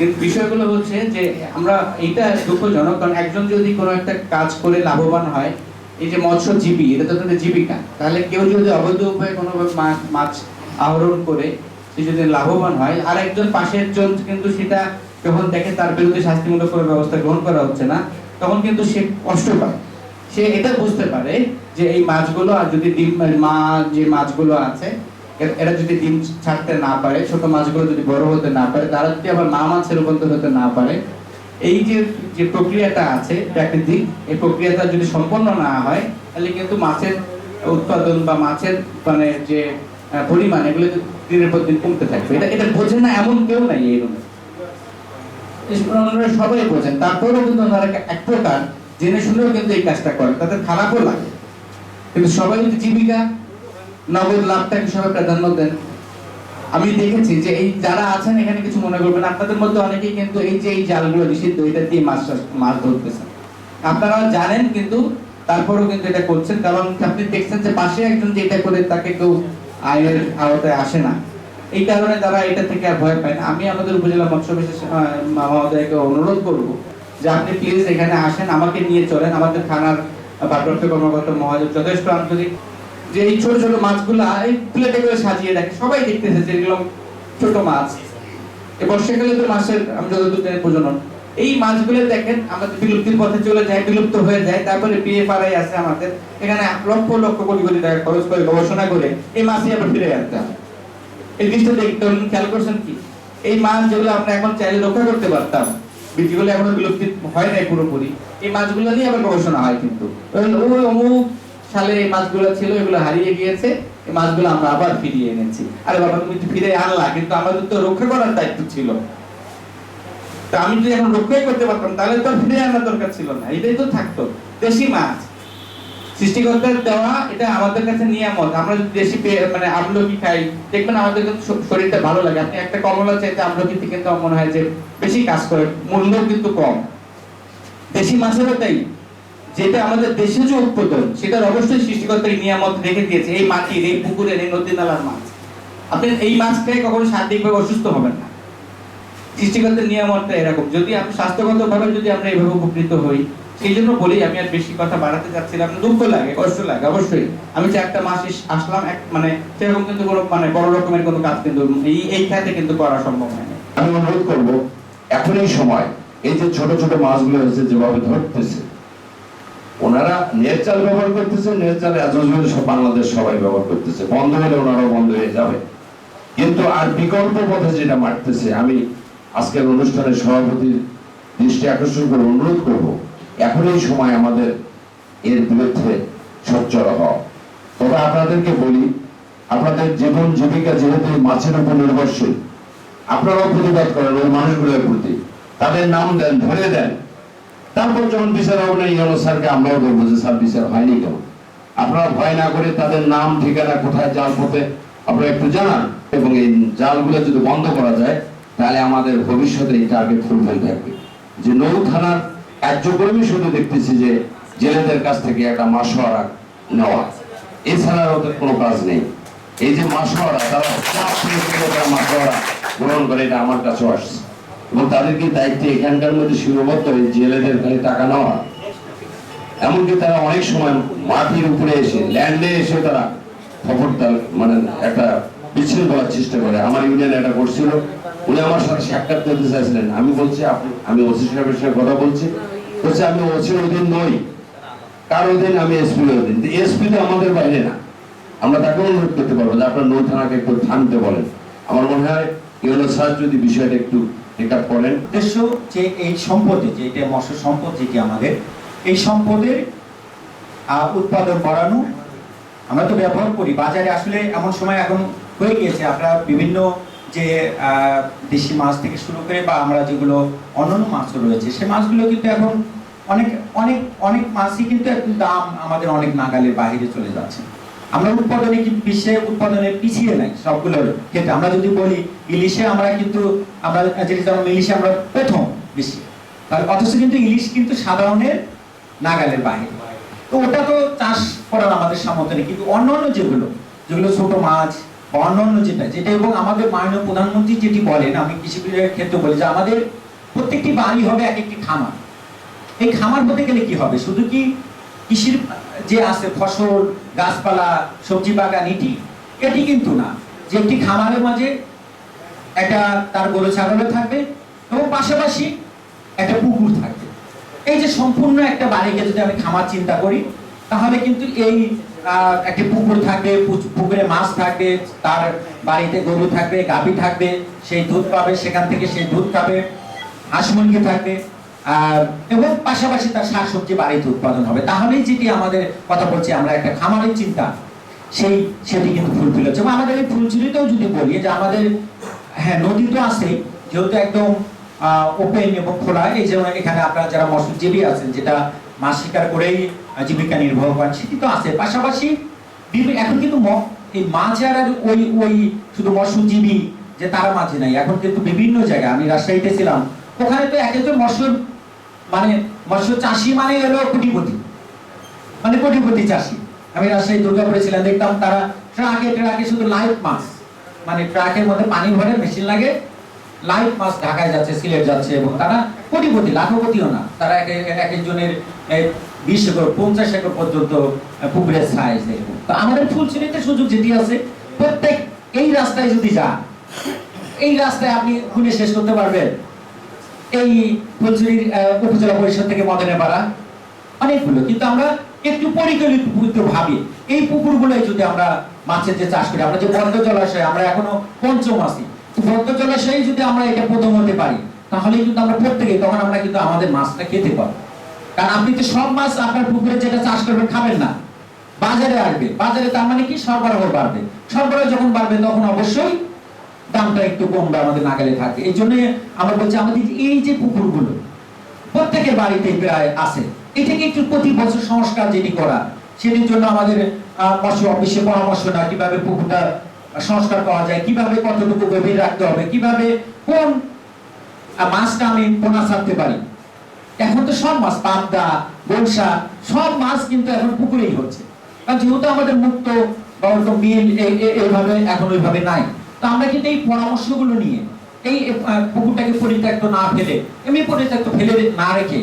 কিন্তু বিষয়গুলো হচ্ছে যে আমরা এটা দুঃখজনক, কারণ একজন যদি কোনো একটা কাজ করে লাভবান হয়, এই যে মৎস্যজীবী, এটা তো তাদের জীবিকা, তাহলে কেউ যদি অবৈধ উপায়ে কোনো মাছ আহরণ করে, সে যদি লাভবান হয় আর একজন পাশের জন কিন্তু সেটা যখন দেখে তার বিরুদ্ধে শাস্তিমূলক কোনো ব্যবস্থা গ্রহণ করা হচ্ছে না, তখন কিন্তু সে কষ্ট পায়। সে এটা বুঝতে পারে যে এই মাছগুলো আর যদি ডিম, মা, যে মাছগুলো আছে এরা যদি ডিম ছাড়তে না পারে, ছোট মাছগুলো যদি বড় হতে না পারে, তারা যদি আবার মা মাছে রূপান্তর হতে না পারে, এই যে যে প্রক্রিয়াটা আছে প্রাকৃতিক, এই প্রক্রিয়াটা যদি সম্পন্ন না হয়, তাহলে কিন্তু মাছের উৎপাদন বা মাছের মানে যে পরিমাণ, এগুলো দিনের পর দিন কমতে থাকবে। এটা এটা বোঝে না এমন কেউ নাই এই ওনারা সবাই বোঝেন। তারপরেও কিন্তু এক প্রকার জেনে শুনেও কিন্তু এই কাজটা করেন। তাদের খারাপও লাগে। কিন্তু সবাই যদি জীবিকা নগদ লাভটাকে সবাই প্রাধান্য দেন। আমি দেখেছি যে এই যারা আছেন, এখানে কিছু মনে করবেন আপনাদের মধ্যে অনেকেই কিন্তু এই যে এই জালগুলো নিষিদ্ধ, এটা দিয়ে মাছ মাছ ধরতেছেন। আপনারা জানেন কিন্তু, তারপরেও কিন্তু এটা করছেন। কারণ আপনি দেখছেন যে পাশে একজন যে এটা করে তাকে কেউ আইনের আওতায় আসে না। এই কারণে তারা এটা থেকে আর ভয় পায় না। আমি আমাদের উপজেলা মৎস্য বিশেষ মহোদয়কে অনুরোধ করব যে আপনি প্লিজ এখানে আসেন, আমাকে নিয়ে চলেন। আমাদের থানার ভারপ্রাপ্ত কর্মকর্তা মহোদয় যথেষ্ট আন্তরিক যে এই ছোট ছোট মাছগুলা এই প্লেটে করে সাজিয়ে রাখে। সবাই দেখতেছে যে এগুলো ছোট মাছ। এই বর্ষাকালে তো মাছের আমি যতদূর জানি প্রজনন। এই মাছগুলো দেখেন আমাদের বিলুপ্তির পথে চলে যায় বিলুপ্ত হয়ে যায় তারপরে বিয়ে পাড়াই আছে আমাদের। এখানে লক্ষ লক্ষ কোটি কোটি টাকা খরচ করে গবেষণা করে এই মাছই আবার ফিরে আনতে হবে। এই জিনিসটা দেখতে খেয়াল করছেন কি? এই মাছ যেগুলো আমরা এখন চাইলে রক্ষা করতে পারতাম, যেগুলো এখনও বিলুপ্তি হয় নাই পুরোপুরি, এই মাছগুলো নিয়ে আবার গবেষণা হয় কিন্তু। ওই অমুক সালে এই মাছগুলো ছিল, এগুলো হারিয়ে গিয়েছে, এই মাছগুলো আমরা আবার ফিরিয়ে এনেছি। আরে বাবা, তুমি ফিরে আনলা, কিন্তু আমাদের তো রক্ষা করার দায়িত্ব ছিল। তা আমি যদি এখন রক্ষাই করতে পারতাম, তাহলে তো ফিরে আনার দরকার ছিল না। এটাই তো থাকতো। দেশি মাছ। সৃষ্টিকর্তার দেওয়া, এটা আমাদের কাছে নিয়ামত। আমরা যদি দেশি মানে আমলকি খাই, দেখবেন আমাদের কিন্তু শরীরটা ভালো লাগে। আপনি একটা কমলা চাইতে আমলকি থেকে কিন্তু মনে হয় যে বেশি কাজ করে মূল্য কিন্তু কম। দেশি মাছেরও তাই। যেটা আমাদের দেশে যে উৎপাদন, সেটার অবশ্যই সৃষ্টিকর্তার নিয়ামত রেখে দিয়েছে। এই মাটির, এই পুকুরের, এই নদী নালার মাছ। আপনি এই মাছ খেয়ে কখনো শারীরিকভাবে অসুস্থ হবেন না। সৃষ্টিকর্তার নিয়ামতটা এরকম। যদি আপনি স্বাস্থ্যগত ভাবে যদি আমরা এইভাবে উপকৃত হই, সেই জন্য বলি, আমি আর বেশি কথা বাড়াতে যাচ্ছিলাম না। দুঃখ লাগে, কষ্ট লাগে, অবশ্যই। আমি যে একটা মাস আসলাম, এক মানে সেরকম কিন্তু কোনো মানে বড় রকমের কোনো কাজ কিন্তু এই এই খাতে কিন্তু করা সম্ভব হয় আমি অনুরোধ করব এখন এই সময়। এই যে ছোট ছোট মাছগুলো হয়েছে যেভাবে ধরতেছে ওনারা নেট জাল ব্যবহার করতেছে এত সব বাংলাদেশ সবাই ব্যবহার করতেছে। বন্ধ হলে ওনারাও বন্ধ হয়ে যাবে। কিন্তু আর বিকল্প পথে যেটা মারতেছে, আমি আজকের অনুষ্ঠানের সভাপতির দৃষ্টি আকর্ষণ করে অনুরোধ করব, এখন এই সময় আমাদের এর বিরুদ্ধে সোচ্চার হওয়া। তবে আপনাদেরকে বলি, আপনাদের জীবন জীবিকা যেহেতু মাছের উপর নির্ভরশীল, আপনারাও প্রতিবাদ করেন ওই মানুষগুলোর প্রতি। তাদের নাম দেন, ধরে দেন। তারপর যখন বিচার হবে না ইয়নো স্যারকে আমরাও বলব যে, স্যার, বিচার হয়নি কেন? আপনারা ভয় না করে তাদের নাম, ঠিকানা, কোথায় জাল পথে আপনারা একটু জানান। এবং এই জালগুলো যদি বন্ধ করা যায়, তাহলে আমাদের ভবিষ্যতে এই টার্গেট ফুলফিল থাকবে। যে নৌ থানার কার্যক্রমই শুধু দেখতেছি যে, জেলেদের কাছ থেকে একটা মাসোয়ারা নেওয়া। এছাড়া ওদের কোনো কাজ নেই। এই যে মাসোয়ারা তারা মাসোয়ারা গ্রহণ করে, এটা আমার কাছেও আসছে। এবং তাদেরকে দায়িত্ব এখানকার মধ্যে সীমাবদ্ধ এই জেলেদের খালি টাকা নেওয়া। এমনকি তারা অনেক সময় মাটির উপরে এসে ল্যান্ডে এসে তারা খবরটা মানে একটা বিচ্ছিন্ন করার চেষ্টা করে। আমার ইউনিয়নে এটা করছিল উনি আমার সাথে সাক্ষাৎ করতে চাইছিলেন। আমি বলছি, আপনি, আমি ওসি সাহেবের সঙ্গে কথা বলছি। বলছে, আমি ওসির অধীন নই। কার অধীন? আমি এসপির অধীন। এসপি তো আমাদের বাইরে না। আমরা তাকে অনুরোধ করতে পারব যে আপনার নৌ থানাকে একটু থামতে বলেন। আমার মনে হয় ইউনো স্যার যদি বিষয়টা একটু আপ করেন। উদ্দেশ্য যে এই সম্পদে, যে এটা মৎস্য সম্পদ যেটি আমাদের, এই সম্পদের উৎপাদন বাড়ানো, আমরা তো ব্যবহার করি। বাজারে আসলে এমন সময় এখন হয়ে গিয়েছে আপনারা বিভিন্ন যে দেশি মাছ থেকে শুরু করে বা আমরা যেগুলো অন্যান্য মাছও রয়েছে, সে মাছগুলো কিন্তু এখন অনেক অনেক অনেক মাছই কিন্তু এখন দাম আমাদের অনেক নাগালের বাইরে চলে যাচ্ছে। আমরা উৎপাদনে বিশ্বে উৎপাদনে পিছিয়ে নাই সবগুলোর ক্ষেত্রে। আমরা যদি বলি, ইলিশে আমরা কিন্তু, আমরা যেটা যেমন ইলিশে আমরা প্রথম বিশ্বে। আর অথচ কিন্তু ইলিশ কিন্তু সাধারণের নাগালের বাইরে। তো ওটা তো চাষ করার আমাদের সামর্থ্য নেই। কিন্তু অন্যান্য যেগুলো যেগুলো ছোট মাছ বা অন্যান্য যেটা যেটা এবং আমাদের মাননীয় প্রধানমন্ত্রী যেটি বলেন, আমি কৃষি ক্ষেত্রে বলি যে আমাদের প্রত্যেকটি বাড়ি হবে এক একটি খামার। এই খামার হতে গেলে কি হবে? শুধু কি কৃষির যে আছে ফসল গাছপালা, সবজি বাগান, এটি। এটি কিন্তু না। যে একটি খামারের মাঝে একটা তার গরু ছাগলও থাকবে এবং পাশাপাশি একটা পুকুর থাকবে। এই যে সম্পূর্ণ একটা বাড়িকে যদি আমি খামার চিন্তা করি, তাহলে কিন্তু এই একটি পুকুর থাকবে পুকুরে মাছ থাকবে, তার বাড়িতে গরু থাকবে, গাভী থাকবে, সেই দুধ পাবে, সেখান থেকে সেই দুধ খাবে, হাঁস মুরগি থাকবে। আর, এবং পাশাপাশি তার শাকসবজি বাড়িতে উৎপাদন হবে। তাহলেই যেটি আমাদের কথা বলছি, আমরা একটা খামারের চিন্তা, সেই, সেটি কিন্তু ফুলফিল হচ্ছে। এবং আমাদের এই ফুলঝুরিতেও যদি বলি, যে আমাদের হ্যাঁ নদী তো আছেই, যেহেতু একদম ওপেন এবং খোলা, এই যে এখানে আপনারা যারা মৎস্যজীবী আছেন, যেটা মাছ শিকার করেই জীবিকা নির্বাহ করেন, সেটি তো আছে। পাশাপাশি এখন কিন্তু এই মাছ আর ওই ওই শুধু মৎস্যজীবী, যে তার মাঝে নাই। এখন কিন্তু বিভিন্ন জায়গায়, আমি রাজশাহীতে ছিলাম, ওখানে তো এক একজন মৎস্য মানে মৎস্য চাষি মানে হলো কোটিপতি। মানে কোটিপতি চাষি। আমি রাজশাহী দুর্গাপুরে ছিলাম, দেখতাম তারা ট্রাকে ট্রাকে শুধু লাইভ মাছ। মানে ট্রাকের মধ্যে পানি ভরে মেশিন লাগে লাইভ মাছ ঢাকায় যাচ্ছে, সিলেট যাচ্ছে এবং তারা কোটিপতি, লাখপতিও না। তারা এক, এক- এক একজনের বিশ একর, পঞ্চাশ একর পর্যন্ত পুকুরের সাইজ তো আমাদের ফুলছড়িতে সুযোগ যেটি আছে, প্রত্যেক এই রাস্তায় যদি যান, এই রাস্তায় আপনি খুলে শেষ করতে পারবেন। এই ফুলছড়ির উপজেলা পরিষদ থেকে মদনে পাড়া অনেকগুলো। কিন্তু আমরা একটু পরিকল্পিত ভাবে। এই পুকুরগুলোই যদি আমরা মাছের যে চাষ করি, আমরা যে বদ্ধ জলাশয়, আমরা এখনও পঞ্চম আছি। তো বদ্ধ জলাশয়ে যদি আমরা এটা প্রথম হতে পারি তাহলে কিন্তু আমরা প্রত্যেকে তখন আমরা কিন্তু আমাদের মাছটা খেতে পারব কারণ আপনি তো সব মাছ আপনার পুকুরে যেটা চাষ করবেন, খাবেন না। বাজারে আসবে। বাজারে তার মানে কি? সরবরাহ বাড়বে। সরবরাহ যখন বাড়বে, তখন অবশ্যই দামটা একটু কমবে আমাদের নাগালে থাকবে এই জন্য আমরা বলছি, আমাদের এই যে পুকুরগুলো প্রত্যেকের বাড়িতে প্রায় আছে। এটাকে একটু প্রতি বছর সংস্কার যেটি করা সেটির জন্য আমাদের মৎস্য অফিসে পরামর্শ না কীভাবে পুকুরটা সংস্কার করা যায়, কীভাবে কতটুকু গভীর রাখতে হবে, কীভাবে কোন মাছটা আমি পোনা ছাড়তে পারি। এখন তো সব মাছ, পাবদা বলসা সব মাছ কিন্তু এখন পুকুরেই হচ্ছে। কারণ যেহেতু আমাদের মুক্ত বা মিল এই- এই- এইভাবে এখন ওইভাবে নাই। তো আমরা কিন্তু এই পরামর্শগুলো নিয়ে, এই পুকুরটাকে পরিত্যক্ত না ফেলে, এমনি পরিত্যক্ত ফেলে না রেখে,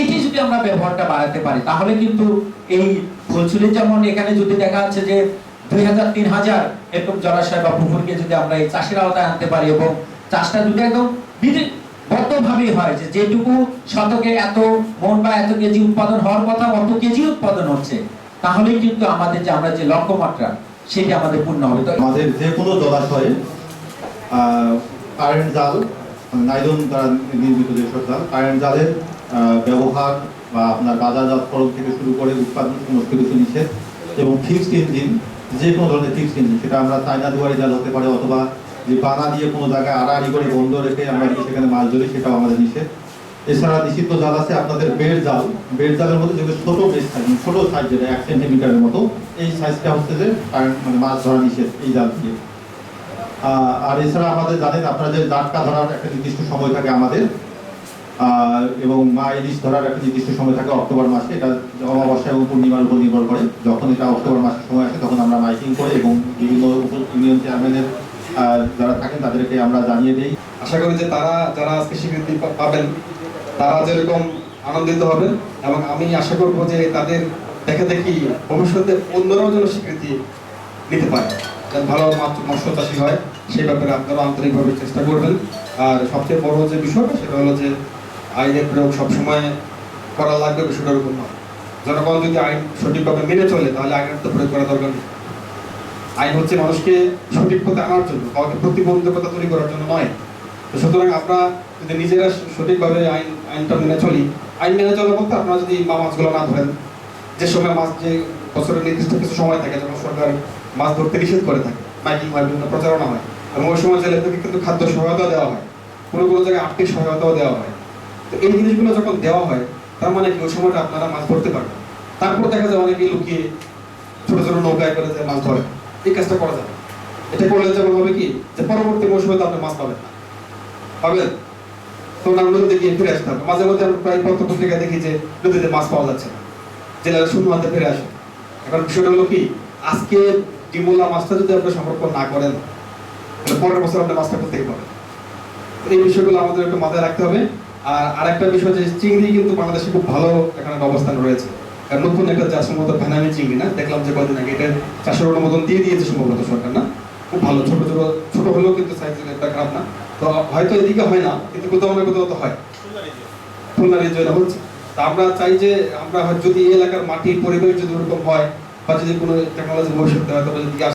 এটি যদি আমরা ব্যবহারটা বাড়াতে পারি, তাহলে কিন্তু এই ফুলছুলির যেমন এখানে যদি দেখা যাচ্ছে যে দুই হাজার, তিন হাজার এরকম জলাশয় বা পুকুরকে যদি আমরা এই চাষের আওতায় আনতে পারি এবং চাষটা যদি একদম বিধি বদ্ধভাবেই হয় যে যেটুকু শতকে এত মন বা এত কেজি উৎপাদন হওয়ার কথা, অত কেজি উৎপাদন হচ্ছে, তাহলেই কিন্তু আমাদের যে আমরা যে লক্ষ্যমাত্রা সেটি আমাদের পূর্ণ হবে। আমাদের যে কোনো জলাশয়ে কারেন্ট জাল নাইলন দ্বারা নির্মিত যেসব জাল কারেন্ট জালের ব্যবহার বা আপনার বাজারজাতকরণ থেকে শুরু করে উৎপাদন সমস্ত কিছু নিষেধ এবং ফিক্সড ইঞ্জিন যে কোনো ধরনের ফিক্সড ইঞ্জিন সেটা আমরা চায়না দুয়ারি জাল হতে পারে অথবা যে বানা দিয়ে কোনো জায়গায় আড়াআড়ি করে বন্ধ রেখে আমরা সেখানে মাছ ধরি, সেটাও আমাদের নিষেধ। এছাড়া নিষিদ্ধ জাল আছে আপনাদের বেড জাল। বেড জালের মধ্যে যেগুলো ছোট বেশ থাকে ছোট সাইজ যেটা, এক সেন্টিমিটারের মতো, এই সাইজটা হচ্ছে যে মানে মাছ ধরা নিষেধ এই জাল দিয়ে। আর এছাড়া আমাদের জানেন, আপনারা যে জাটকা ধরার একটা নির্দিষ্ট সময় থাকে আমাদের এবং মা ইলিশ ধরার একটা নির্দিষ্ট সময় থাকে অক্টোবর মাসে। এটা অমাবস্যা এবং পূর্ণিমার উপর নির্ভর করে। যখন এটা অক্টোবর মাসের সময় আসে, তখন আমরা মাইকিং করে এবং বিভিন্ন ইউনিয়ন চেয়ারম্যানের যারা থাকেন তাদেরকে আমরা জানিয়ে দিই। আশা করি যে তারা যারা আজকে স্বীকৃতি পাবেন তারা যেরকম আনন্দিত হবেন এবং আমি আশা করব যে তাদের দেখে দেখি ভবিষ্যতে অন্যরাও যেন স্বীকৃতি নিতে পারে। যেন ভালো মৎস্য চাষী হয়, সেই ব্যাপারে আপনারা আন্তরিকভাবে চেষ্টা করবেন। আর সবচেয়ে বড় যে বিষয়টা, সেটা হলো যে আইনের প্রয়োগ সবসময় করা লাগবে, বিষয়টার উপর নয়। জনগণ যদি আইন সঠিকভাবে মেনে চলে, তাহলে আইনের তো প্রয়োগ করা দরকার নেই। আইন হচ্ছে মানুষকে সঠিক পথে আনার জন্য, কাউকে প্রতিবন্ধকতা তৈরি করার জন্য নয়। তো সুতরাং আমরা যদি নিজেরা সঠিকভাবে আইন আইনটা মেনে চলি। আইন মেনে চলা বলতে আপনারা যদি মা মাছগুলো না ধরেন, যে সময় মাছ, যে বছরের নির্দিষ্ট কিছু সময় থাকে যখন সরকার মাছ ধরতে নিষেধ করে থাকে, মাইকিং হয়, বিভিন্ন প্রচারণা হয়, এবং ওই সময় জেলে জেলেদেরকে কিন্তু খাদ্য সহায়তা দেওয়া হয়, কোনো কোনো জায়গায় আর্থিক সহায়তাও দেওয়া হয়। তো এই জিনিসগুলো যখন দেওয়া হয়, তার মানে কি ওই সময়টা আপনারা মাছ ধরতে পারবেন। তারপর দেখা যায় অনেকে লুকিয়ে ছোট ছোট নৌকায় করে যে মাছ ধরে। এই কাজটা করা যাবে এটা করলে যেমন হবে কি, যে পরবর্তী মৌসুমে তো আপনি মাছ পাবেন না। পাবেন? তো না নদীতে গিয়ে ফিরে আসতে হবে মাঝে মধ্যে আমরা প্রায় পত্র পত্রিকায় দেখি যে নদীতে মাছ পাওয়া যাচ্ছে না। জেলেরা শূন্য হাতে ফিরে আসে। এখন বিষয়টা হলো কি, আজকে ডিমোলা মাছটা যদি আপনি সংরক্ষণ না করেন পরের বছর আপনি মাছটা করতেই পারেন এই বিষয়গুলো আমাদের একটু মাথায় রাখতে হবে। আর আরেকটা বিষয় যে চিংড়ি কিন্তু বাংলাদেশে খুব ভালো এখানে অবস্থান রয়েছে। নতুন একটা যা সম্ভবত ভ্যানামি চিংড়ি না, দেখলাম যে কদিন আগে এটা চাষের অনুমোদন দিয়ে দিয়েছে সম্ভবত সরকার না। খুব ভালো, ছোট ছোট ছোট হলেও কিন্তু সাইজ একটা খারাপ না। তো হয়তো এদিকে হয় না, কিন্তু কোথাও না কোথাও তো হয়। খুলনা রিজনে হচ্ছে তা আমরা চাই যে আমরা হয়- যদি এই এলাকার মাটির পরিবেশ যদি ওরকম হয়, বা যদি কোনো টেকনোলজি ভবিষ্যতে তবে যদি